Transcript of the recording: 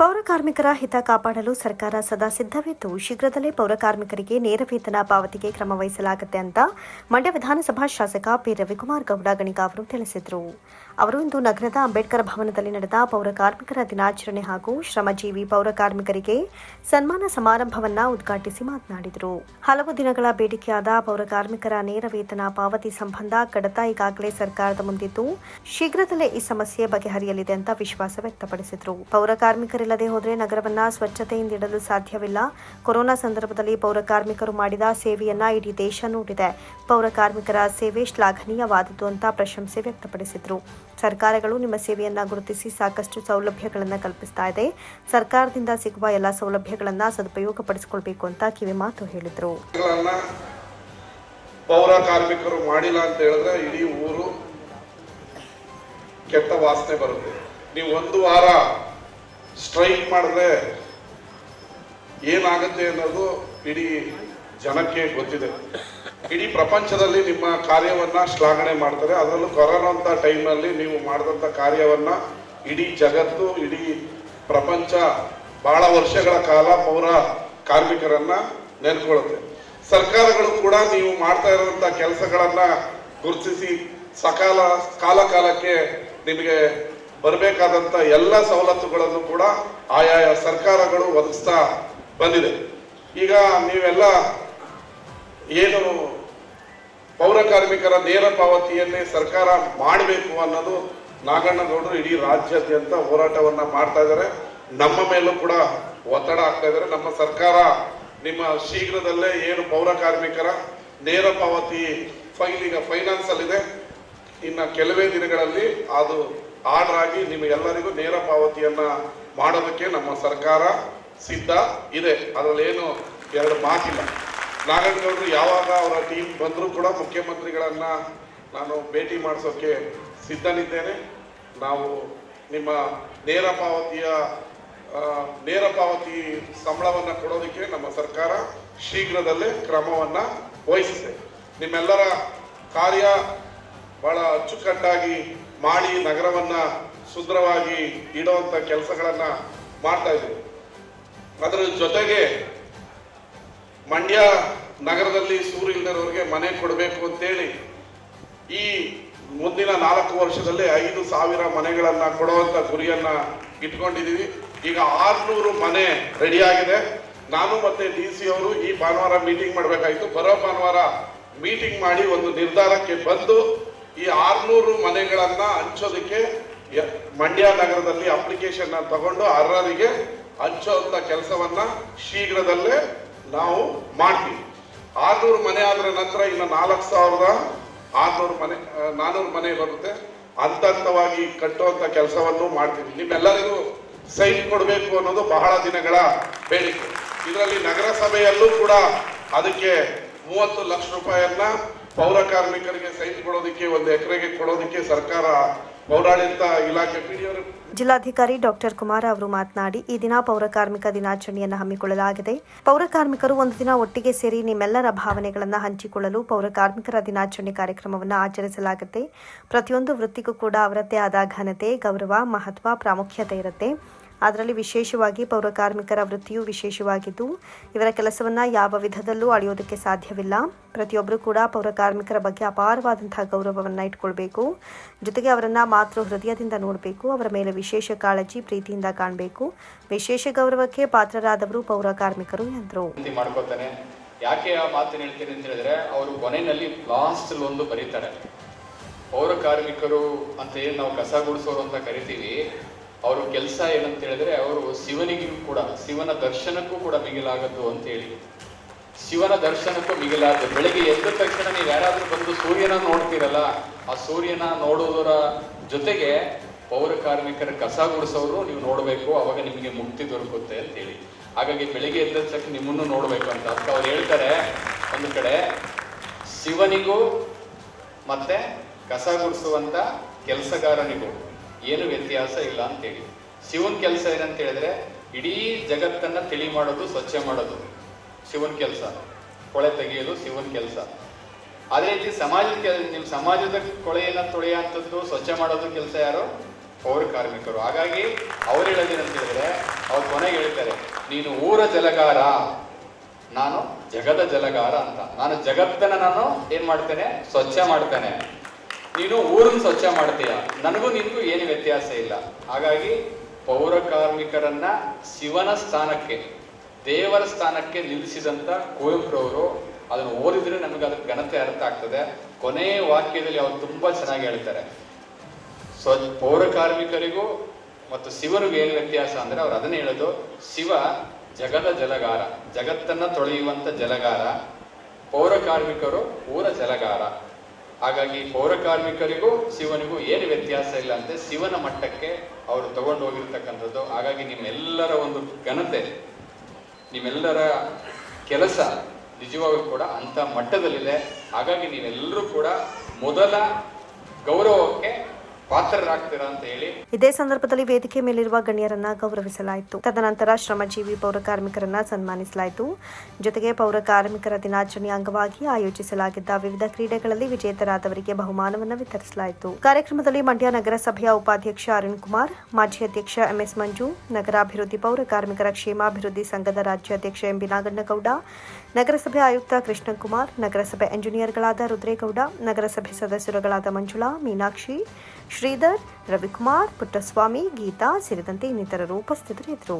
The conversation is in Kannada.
ಪೌರ ಕಾರ್ಮಿಕರ ಹಿತ ಕಾಪಾಡಲು ಸರ್ಕಾರ ಸದಾ ಸಿದ್ಧವಿದ್ದು, ಶೀಘ್ರದಲ್ಲೇ ಪೌರ ಕಾರ್ಮಿಕರಿಗೆ ನೇರ ವೇತನ ಪಾವತಿಗೆ ಕ್ರಮ ವಹಿಸಲಾಗುತ್ತೆ ಅಂತ ಮಂಡ್ಯ ವಿಧಾನಸಭಾ ಶಾಸಕ ಪಿ. ರವಿಕುಮಾರ್ ಗೌಡ ಗಣಿಗ ಅವರು ತಿಳಿಸಿದರು. ಅವರು ಇಂದು ನಗರದ ಅಂಬೇಡ್ಕರ್ ಭವನದಲ್ಲಿ ನಡೆದ ಪೌರ ಕಾರ್ಮಿಕರ ದಿನಾಚರಣೆ ಹಾಗೂ ಶ್ರಮಜೀವಿ ಪೌರ ಕಾರ್ಮಿಕರಿಗೆ ಸನ್ಮಾನ ಸಮಾರಂಭವನ್ನ ಉದ್ಘಾಟಿಸಿ ಮಾತನಾಡಿದರು. ಹಲವು ದಿನಗಳ ಬೇಡಿಕೆಯಾದ ಪೌರಕಾರ್ಮಿಕರ ನೇರ ವೇತನ ಪಾವತಿ ಸಂಬಂಧ ಕಡತ ಈಗಾಗಲೇ ಸರ್ಕಾರದ ಮುಂದಿದ್ದು, ಶೀಘ್ರದಲ್ಲೇ ಈ ಸಮಸ್ಯೆ ಬಗೆಹರಿಯಲಿದೆ ಅಂತ ವಿಶ್ವಾಸ ವ್ಯಕ್ತಪಡಿಸಿದರು. ಪೌರ ಕಾರ್ಮಿಕರಿಲ್ಲದೆ ಹೋದರೆ ನಗರವನ್ನ ಸ್ವಚ್ಛತೆಯಿಂದ ಇಡಲು ಸಾಧ್ಯವಿಲ್ಲ. ಕೊರೋನಾ ಸಂದರ್ಭದಲ್ಲಿ ಪೌರ ಕಾರ್ಮಿಕರು ಮಾಡಿದ ಸೇವೆಯನ್ನ ಇಡೀ ದೇಶ ನೋಡಿದೆ. ಪೌರ ಕಾರ್ಮಿಕರ ಸೇವೆ ಶ್ಲಾಘನೀಯವಾದದ್ದು ಅಂತ ಪ್ರಶಂಸೆ ವ್ಯಕ್ತಪಡಿಸಿದರು. ಸರ್ಕಾರಗಳು ನಿಮ್ಮ ಸೇವೆಯನ್ನ ಗುರುತಿಸಿ ಸಾಕಷ್ಟು ಸೌಲಭ್ಯಗಳನ್ನು ಕಲ್ಪಿಸ್ತಾ ಇದೆ. ಸರ್ಕಾರದಿಂದ ಸಿಗುವ ಎಲ್ಲ ಸೌಲಭ್ಯಗಳನ್ನ ಸದುಪಯೋಗಪಡಿಸಿಕೊಳ್ಬೇಕು ಅಂತ ಕಿವಿಮಾತು ಹೇಳಿದರು. ಗಳನ್ನ ಪೌರ ಕಾರ್ಮಿಕರು ಮಾಡಿಲ್ಲ ಅಂತ ಹೇಳಿದ್ರೆ ಇಡೀ ಊರು ಕೆಟ್ಟ ವಾಸನೆ ಬರುತ್ತೆ. ನೀವು ಒಂದು ವಾರ ಸ್ಟ್ರೈಕ್ ಮಾಡಿದ್ರೆ ಏನಾಗುತ್ತೆ ಅನ್ನೋದು ಇಡೀ ಜನಕ್ಕೆ ಗೊತ್ತಿದೆ. ಇಡೀ ಪ್ರಪಂಚದಲ್ಲಿ ನಿಮ್ಮ ಕಾರ್ಯವನ್ನ ಶ್ಲಾಘನೆ ಮಾಡ್ತಾರೆ. ಅದರಲ್ಲೂ ಕೊರೋನಾ ಅಂತ ಟೈಮಲ್ಲಿ ನೀವು ಮಾಡಿದಂಥ ಕಾರ್ಯವನ್ನ ಇಡೀ ಜಗತ್ತು, ಇಡೀ ಪ್ರಪಂಚ ಬಹಳ ವರ್ಷಗಳ ಕಾಲ ಪೌರ ಕಾರ್ಮಿಕರನ್ನ ನೆನ್ಕೊಳ್ಳುತ್ತೆ. ಸರ್ಕಾರಗಳು ಕೂಡ ನೀವು ಮಾಡ್ತಾ ಇರುವಂತ ಕೆಲಸಗಳನ್ನ ಗುರುತಿಸಿ ಸಕಾಲ ಕಾಲ ಕಾಲಕ್ಕೆ ನಿಮಗೆ ಬರಬೇಕಾದಂತ ಎಲ್ಲ ಸವಲತ್ತುಗಳನ್ನು ಕೂಡ ಆಯಾಯ ಸರ್ಕಾರಗಳು ಒದಗಿಸ್ತಾ ಬಂದಿದೆ. ಈಗ ನೀವೆಲ್ಲ ಏನು ಪೌರ ಕಾರ್ಮಿಕರ ನೇರ ಪಾವತಿಯನ್ನೇ ಸರ್ಕಾರ ಮಾಡಬೇಕು ಅನ್ನೋದು ನಾಗಣ್ಣಗೌಡರು ಇಡೀ ರಾಜ್ಯಾದ್ಯಂತ ಹೋರಾಟವನ್ನ ಮಾಡ್ತಾ ಇದ್ದಾರೆ. ನಮ್ಮ ಮೇಲೂ ಕೂಡ ಒತ್ತಡ ಆಗ್ತಾ ಇದ್ದಾರೆ. ನಮ್ಮ ಸರ್ಕಾರ ನಿಮ್ಮ ಶೀಘ್ರದಲ್ಲೇ ಏನು ಪೌರ ಕಾರ್ಮಿಕರ ನೇರ ಪಾವತಿ ಫೈಲ್ ಈಗ ಫೈನಾನ್ಸ್ ಅಲ್ಲಿದೆ. ಇನ್ನ ಕೆಲವೇ ದಿನಗಳಲ್ಲಿ ಅದು ಆರ್ಡರ್ ಆಗಿ ನಿಮಗೆಲ್ಲರಿಗೂ ನೇರ ಪಾವತಿಯನ್ನ ಮಾಡೋದಕ್ಕೆ ನಮ್ಮ ಸರ್ಕಾರ ಸಿದ್ಧ ಇದೆ. ಅದರಲ್ಲಿ ಏನು ಎರಡು ಮಾತಿಲ್ಲ. ನಾಗೇಂದ್ರಗೌಡರು ಯಾವಾಗ ಅವರ ಟೀಮ್ ಬಂದರೂ ಕೂಡ ಮುಖ್ಯಮಂತ್ರಿಗಳನ್ನ ನಾನು ಭೇಟಿ ಮಾಡಿಸೋಕ್ಕೆ ಸಿದ್ಧನಿದ್ದೇನೆ. ನಾವು ನಿಮ್ಮ ನೇರ ಪಾವತಿಯ ನೇರ ಪಾವತಿ ಸಂಬಳವನ್ನು ಕೊಡೋದಕ್ಕೆ ನಮ್ಮ ಸರ್ಕಾರ ಶೀಘ್ರದಲ್ಲೇ ಕ್ರಮವನ್ನು ವಹಿಸಿದೆ ನಿಮ್ಮೆಲ್ಲರ ಕಾರ್ಯ ಬಹಳ ಅಚ್ಚುಕಟ್ಟಾಗಿ ಮಾಡಿ ನಗರವನ್ನು ಸುಂದರವಾಗಿ ಇಡುವಂಥ ಕೆಲಸಗಳನ್ನು ಮಾಡ್ತಾ ಇದ್ದೀವಿ. ಅದರ ಜೊತೆಗೆ ಮಂಡ್ಯ ನಗರದಲ್ಲಿ ಸೂರು ಇಲ್ಲದವರಿಗೆ ಮನೆ ಕೊಡಬೇಕು ಅಂತೇಳಿ ಈ ಮುಂದಿನ ನಾಲ್ಕು ವರ್ಷದಲ್ಲಿ ಐದು ಸಾವಿರ ಮನೆಗಳನ್ನು ಕೊಡುವಂಥ ಗುರಿಯನ್ನು ಇಟ್ಕೊಂಡಿದ್ದೀವಿ ಈಗ ಆರ್ನೂರು ಮನೆ ರೆಡಿಯಾಗಿದೆ ನಾನು ಮತ್ತು ಡಿ ಸಿ ಅವರು ಈ ಭಾನುವಾರ ಮೀಟಿಂಗ್ ಮಾಡಬೇಕಾಯಿತು. ಬರೋ ಭಾನುವಾರ ಮೀಟಿಂಗ್ ಮಾಡಿ ಒಂದು ನಿರ್ಧಾರಕ್ಕೆ ಬಂದು ಈ ಆರುನೂರು ಮನೆಗಳನ್ನು ಹಂಚೋದಕ್ಕೆ ಮಂಡ್ಯ ನಗರದಲ್ಲಿ ಅಪ್ಲಿಕೇಶನ್ ತಗೊಂಡು ಅರ್ಹರಿಗೆ ಹಂಚುವಂಥ ಕೆಲಸವನ್ನ ಶೀಘ್ರದಲ್ಲೇ ನಾವು ಮಾಡ್ತೀವಿ. ಆರ್ನೂರು ಮನೆ ಆದ್ರ ನಂತರ ಇನ್ನು ನಾಲ್ಕು ಸಾವಿರದ ಆರ್ನೂರು ಮನೆ ಆ, ನಾನೂರು ಮನೆ ಬರುತ್ತೆ. ಹಂತ ಹಂತವಾಗಿ ಕಟ್ಟುವಂತ ಕೆಲಸವನ್ನು ಮಾಡ್ತೀವಿ. ನಿಮ್ಮೆಲ್ಲರಿಗೂ ಸೈನ್ ಕೊಡಬೇಕು ಅನ್ನೋದು ಬಹಳ ದಿನಗಳ ಬೇಡಿಕೆ. ಇದರಲ್ಲಿ ನಗರಸಭೆಯಲ್ಲೂ ಕೂಡ ಅದಕ್ಕೆ ಮೂವತ್ತು ಲಕ್ಷ ರೂಪಾಯಿಯನ್ನ ಪೌರ ಕಾರ್ಮಿಕರಿಗೆ ಸೈನ್ ಕೊಡೋದಕ್ಕೆ ಒಂದು ಎಕರೆಗೆ ಕೊಡೋದಕ್ಕೆ ಸರ್ಕಾರ ಪೌರಾಡಳಿತ ಇಲಾಖೆ ಜಿಲ್ಲಾಧಿಕಾರಿ ಡಾಕ್ಟರ್ ಕುಮಾರ್ ಅವರು ಮಾತನಾಡಿ, ಈ ದಿನ ಪೌರ ಕಾರ್ಮಿಕ ದಿನಾಚರಣೆಯನ್ನು ಹಮ್ಮಿಕೊಳ್ಳಲಾಗಿದೆ. ಪೌರ ಕಾರ್ಮಿಕರು ಒಂದು ದಿನ ಒಟ್ಟಿಗೆ ಸೇರಿ ನಿಮ್ಮೆಲ್ಲರ ಭಾವನೆಗಳನ್ನು ಹಂಚಿಕೊಳ್ಳಲು ಪೌರ ಕಾರ್ಮಿಕರ ದಿನಾಚರಣೆ ಕಾರ್ಯಕ್ರಮವನ್ನು ಆಚರಿಸಲಾಗುತ್ತೆ. ಪ್ರತಿಯೊಂದು ವೃತ್ತಿಗೂ ಕೂಡ ಅವರದ್ದೇ ಆದ ಘನತೆ, ಗೌರವ, ಮಹತ್ವ, ಪ್ರಾಮುಖ್ಯತೆ ಇರುತ್ತೆ. ಅದರಲ್ಲಿ ವಿಶೇಷವಾಗಿ ಪೌರಕಾರ್ಮಿಕರ ವೃತ್ತಿಯು ವಿಶೇಷವಾಗಿದ್ದು, ಇವರ ಕೆಲಸವನ್ನ ಯಾವ ವಿಧದಲ್ಲೂ ಅಳೆಯೋದಕ್ಕೆ ಸಾಧ್ಯವಿಲ್ಲ. ಪ್ರತಿಯೊಬ್ಬರು ಕೂಡ ಪೌರಕಾರ್ಮಿಕರ ಬಗ್ಗೆ ಅಪಾರವಾದಂತಹ ಗೌರವವನ್ನು ಇಟ್ಕೊಳ್ಬೇಕು. ಜೊತೆಗೆ ಅವರನ್ನು ಮಾತೃ ಹೃದಯದಿಂದ ನೋಡಬೇಕು, ಅವರ ಮೇಲೆ ವಿಶೇಷ ಕಾಳಜಿ, ಪ್ರೀತಿಯಿಂದ ಕಾಣಬೇಕು. ವಿಶೇಷ ಗೌರವಕ್ಕೆ ಪಾತ್ರರಾದವರು ಪೌರಕಾರ್ಮಿಕರು ಎಂದರು. ಯಾಕೆ ಆ ಮಾತನ್ನು ಹೇಳ್ತೀನಿ ಅಂತ ಹೇಳಿದ್ರೆ, ಅವರು ಕೊನೆಯಲ್ಲಿ ಲಾಸ್ಟ್ ಒಂದು ಬರೀತಾರೆ. ಪೌರ ಕಾರ್ಮಿಕರು ಅಂತ ಏನು ನಾವು ಕಸ ಗುಡಿಸೋರು ಅಂತ ಕರಿತೀವಿ ಅವ್ರ ಕೆಲಸ ಏನಂತ ಹೇಳಿದ್ರೆ ಅವರು ಶಿವನಿಗೂ ಕೂಡ, ಶಿವನ ದರ್ಶನಕ್ಕೂ ಕೂಡ ಮಿಗಿಲಾಗದ್ದು ಅಂತ ಹೇಳಿ. ಶಿವನ ದರ್ಶನಕ್ಕೂ ಮಿಗಿಲಾದ್ದು ಬೆಳಿಗ್ಗೆ ಎದ್ದ ತಕ್ಷಣ ನೀವು ಯಾರಾದ್ರೂ ಬಂದು ಸೂರ್ಯನ ನೋಡ್ತೀರಲ್ಲ, ಆ ಸೂರ್ಯನ ನೋಡೋದರ ಜೊತೆಗೆ ಪೌರ ಕಾರ್ಮಿಕರ ಕಸ ಗುಡಿಸೋರು ನೀವು ನೋಡಬೇಕು, ಅವಾಗ ನಿಮಗೆ ಮುಕ್ತಿ ದೊರಕುತ್ತೆ ಅಂತ ಹೇಳಿ. ಹಾಗಾಗಿ ಬೆಳಿಗ್ಗೆ ಎದ್ದ ತಕ್ಷಣ ನಿಮ್ಮನ್ನು ನೋಡಬೇಕು ಅಂತ. ಅದಕ್ಕೆ ಅವ್ರು ಹೇಳ್ತಾರೆ ಒಂದು ಕಡೆ, ಶಿವನಿಗೂ ಮತ್ತೆ ಕಸ ಗುಡಿಸುವಂತ ಕೆಲಸಗಾರನಿಗೂ. ಏನು ವ್ಯತ್ಯಾಸ ಇಲ್ಲ ಅಂತೇಳಿ ಶಿವನ್ ಕೆಲಸ ಏನಂತ ಹೇಳಿದ್ರೆ, ಇಡೀ ಜಗತ್ತನ್ನ ತಿಳಿ ಮಾಡೋದು, ಸ್ವಚ್ಛ ಮಾಡೋದು ಶಿವನ್ ಕೆಲಸ. ಕೊಳೆ ತೆಗೆಯೋದು ಶಿವನ್ ಕೆಲಸ. ಅದೇ ರೀತಿ ಸಮಾಜದ ಕೆಲ, ನಿಮ್ ಸಮಾಜದ ಕೊಳೆಯನ್ನ ತೊಳೆಯುವಂಥದ್ದು ಸ್ವಚ್ಛ ಮಾಡೋದು ಕೆಲಸ ಯಾರು? ಪೌರ ಕಾರ್ಮಿಕರು. ಹಾಗಾಗಿ ಅವ್ರು ಹೇಳೋದೇನಂತ ಹೇಳಿದ್ರೆ, ಅವ್ರು ಕೊನೆಗೆ ಹೇಳ್ತಾರೆ, ನೀನು ಊರ ಜಲಗಾರ. ನಾನು ಜಗದ ಜಲಗಾರ ಅಂತ. ನಾನು ಜಗತ್ತನ್ನ ನಾನು ಏನ್ ಮಾಡ್ತೇನೆ? ಸ್ವಚ್ಛ ಮಾಡ್ತೇನೆ. ನೀನು ಊರನ್ನು ಸ್ವಚ್ಛ ಮಾಡ್ತೀಯ? ನನಗೂ ನಿನಗೂ ಏನು ವ್ಯತ್ಯಾಸ ಇಲ್ಲ. ಹಾಗಾಗಿ ಪೌರ ಕಾರ್ಮಿಕರನ್ನ ಶಿವನ ಸ್ಥಾನಕ್ಕೆ, ದೇವರ ಸ್ಥಾನಕ್ಕೆ ನಿಲ್ಲಿಸಿದಂತ ಕುವೆಂಪುರವರು ಅದನ್ನು ಓದಿದ್ರೆ ನಮಗೆ ಅದಕ್ಕೆ ಘನತೆ ಅರ್ಥ ಆಗ್ತದೆ. ಕೊನೆಯ ವಾಕ್ಯದಲ್ಲಿ ಅವರು ತುಂಬಾ ಚೆನ್ನಾಗಿ ಹೇಳ್ತಾರೆ. ಸ್ವ ಪೌರ ಕಾರ್ಮಿಕರಿಗೂ ಮತ್ತು ಶಿವರಿಗೂ ಏನು ವ್ಯತ್ಯಾಸ ಅಂದ್ರೆ ಅವ್ರು ಅದನ್ನೇ ಹೇಳೋದು, ಶಿವ ಜಗದ ಜಲಗಾರ, ಜಗತ್ತನ್ನ ತೊಳೆಯುವಂತ ಜಲಗಾರ, ಪೌರ ಕಾರ್ಮಿಕರು ಊರ ಜಲಗಾರ. ಹಾಗಾಗಿ ಪೌರಕಾರ್ಮಿಕರಿಗೂ ಶಿವನಿಗೂ ಏನು ವ್ಯತ್ಯಾಸ ಇಲ್ಲ ಅಂತೆ ಶಿವನ ಮಟ್ಟಕ್ಕೆ ಅವರು ತಗೊಂಡು ಹೋಗಿರ್ತಕ್ಕಂಥದ್ದು. ಹಾಗಾಗಿ ನಿಮ್ಮೆಲ್ಲರ ಒಂದು ಘನತೆ, ನಿಮ್ಮೆಲ್ಲರ ಕೆಲಸ ನಿಜವಾಗೂ ಕೂಡ ಅಂತ ಮಟ್ಟದಲ್ಲಿದೆ. ಹಾಗಾಗಿ ನೀವೆಲ್ಲರೂ ಕೂಡ ಮೊದಲ ಗೌರವಕ್ಕೆ ಇದೇ ಸಂದರ್ಭದಲ್ಲಿ ವೇದಿಕೆ ಮೇಲಿರುವ ಗಣ್ಯರನ್ನ ಗೌರವಿಸಲಾಯಿತು. ತದನಂತರ ಶ್ರಮಜೀವಿ ಪೌರ ಕಾರ್ಮಿಕರನ್ನ ಸನ್ಮಾನಿಸಲಾಯಿತು. ಜೊತೆಗೆ ಪೌರ ಕಾರ್ಮಿಕರ ದಿನಾಚರಣೆ ಅಂಗವಾಗಿ ಆಯೋಜಿಸಲಾಗಿದ್ದ ವಿವಿಧ ಕ್ರೀಡೆಗಳಲ್ಲಿ ವಿಜೇತರಾದವರಿಗೆ ಬಹುಮಾನವನ್ನು ವಿತರಿಸಲಾಯಿತು. ಕಾರ್ಯಕ್ರಮದಲ್ಲಿ ಮಂಡ್ಯ ನಗರಸಭೆಯ ಉಪಾಧ್ಯಕ್ಷ ಅರುಣ್ ಕುಮಾರ್, ಮಾಜಿ ಅಧ್ಯಕ್ಷ ಎಂಎಸ್ ಮಂಜು, ನಗರಾಭಿವೃದ್ಧಿ ಪೌರ ಕಾರ್ಮಿಕರ ಕ್ಷೇಮಾಭಿವೃದ್ಧಿ ಸಂಘದ ರಾಜ್ಯಾಧ್ಯಕ್ಷ ಎಂ ನಾಗಣ್ಣಗೌಡ, ನಗರಸಭೆ ಆಯುಕ್ತ ಕೃಷ್ಣಕುಮಾರ್, ನಗರಸಭೆ ಎಂಜಿನಿಯರ್ಗಳಾದ ರುದ್ರೇಗೌಡ, ನಗರಸಭೆ ಸದಸ್ಯರುಗಳಾದ ಮಂಜುಳಾ, ಮೀನಾಕ್ಷಿ ಶ್ರೀಧರ್ ರವಿಕುಮಾರ್ ಪುಟ್ಟಸ್ವಾಮಿ ಗೀತಾ ಸೇರಿದಂತೆ ಇನ್ನಿತರರು ಉಪಸ್ಥಿತರಿದ್ದರು.